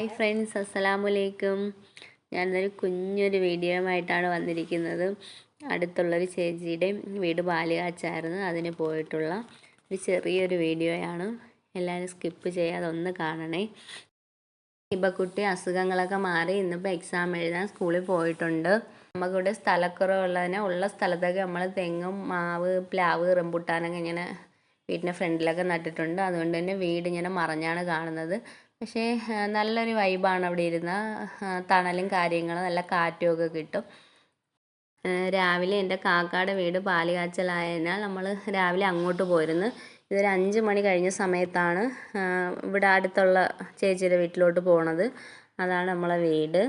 Hi friends അസ്സലാമലൈക്കും ഞാനൊരു കുഞ്ഞൊരു വീഡിയോയുമായിട്ടാണ് വന്നിരിക്കുന്നത്. അടുത്തുള്ളൊരു ചേച്ചിയുടെ വീട് ബാലികാച്ചായിരുന്നു. അതിന് പോയിട്ടുള്ള ഒരു ചെറിയൊരു വീഡിയോയാണ്. എല്ലാവരും സ്കിപ്പ് ചെയ്യാതെ ഒന്ന് കാണണേ. ഇബക്കുട്ടി അസുഖങ്ങളൊക്കെ മാറി. ഇന്നിപ്പോൾ എക്സാം എഴുതാൻ സ്കൂളിൽ പോയിട്ടുണ്ട്. നമുക്കിവിടെ സ്ഥലക്കുറവുള്ളതിനെ ഉള്ള സ്ഥലത്തൊക്കെ നമ്മൾ തെങ്ങും മാവ് പ്ലാവ് റംബുട്ടാനൊക്കെ ഇങ്ങനെ വീടിന്റെ ഫ്രണ്ടിലൊക്കെ നട്ടിട്ടുണ്ട്. അതുകൊണ്ട് തന്നെ വീട് ഇങ്ങനെ മറഞ്ഞാണ് കാണുന്നത്. പക്ഷേ നല്ലൊരു വൈബാണ് അവിടെ ഇരുന്ന തണലും കാര്യങ്ങളും നല്ല കാറ്റും ഒക്കെ കിട്ടും രാവിലെ എന്റെ കാക്കയുടെ വീട് പാലുകാച്ചലായതിനാൽ നമ്മൾ രാവിലെ അങ്ങോട്ട് പോയിരുന്നു. ഇതൊരു അഞ്ച് മണി കഴിഞ്ഞ സമയത്താണ് ഇവിടെ അടുത്തുള്ള ചേച്ചിയുടെ വീട്ടിലോട്ട് പോണത്. അതാണ് നമ്മളെ വീട്.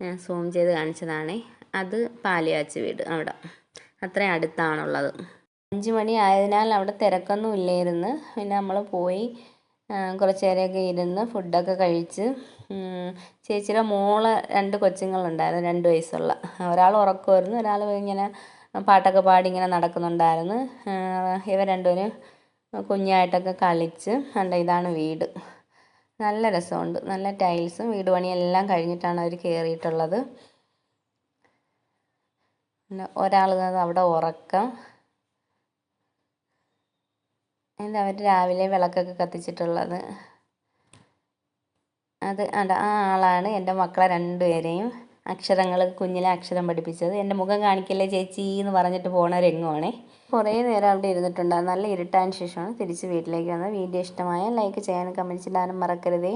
ഞാൻ സൂം ചെയ്ത് കാണിച്ചതാണേ. അത് പാലിയാച്ച വീട് അവിടെ. അത്രയും അടുത്താണുള്ളത്. അഞ്ച് മണി ആയതിനാൽ അവിടെ തിരക്കൊന്നും ഇല്ലായിരുന്നു. പിന്നെ നമ്മൾ പോയി കുറച്ച് നേരമൊക്കെ ഇരുന്ന് ഫുഡൊക്കെ കഴിച്ച് ചേച്ചിയുടെ മോൾ രണ്ട് കൊച്ചുങ്ങളുണ്ടായിരുന്നു രണ്ട് വയസ്സുള്ള. ഒരാൾ ഉറക്കമായിരുന്നു ഒരാൾ ഇങ്ങനെ പാട്ടൊക്കെ പാടി ഇങ്ങനെ നടക്കുന്നുണ്ടായിരുന്നു. ഇവ രണ്ടുപേരും കുഞ്ഞായിട്ടൊക്കെ കളിച്ച് കണ്ട ഇതാണ് വീട്. നല്ല രസമുണ്ട് നല്ല ടൈൽസും വീട് പണിയെല്ലാം കഴിഞ്ഞിട്ടാണ് അവർ കയറിയിട്ടുള്ളത് ഒരാൾ അവിടെ ഉറക്കം. എന്താ അവർ രാവിലെ വിളക്കൊക്കെ കത്തിച്ചിട്ടുള്ളത്? അത് അണ്ട ആ ആളാണ് എന്റെ മക്കളെ രണ്ടുപേരെയും. അക്ഷരങ്ങൾ കുഞ്ഞിലെ അക്ഷരം പഠിപ്പിച്ചത്. എന്റെ മുഖം കാണിക്കല്ലേ ചേച്ചി എന്ന് പറഞ്ഞിട്ട് പോണ രംഗമാണേ. കുറേ നേരം അവിടെ ഇരുന്നിട്ടുണ്ട് നല്ല ഇരുട്ടാൻ ശേഷമാണ് തിരിച്ച് വീട്ടിലേക്ക് വന്നത്. വീഡിയോ ഇഷ്ടമായ ലൈക്ക് ചെയ്യാനും കമന്റ് ഇടാനും മറക്കരുതേ.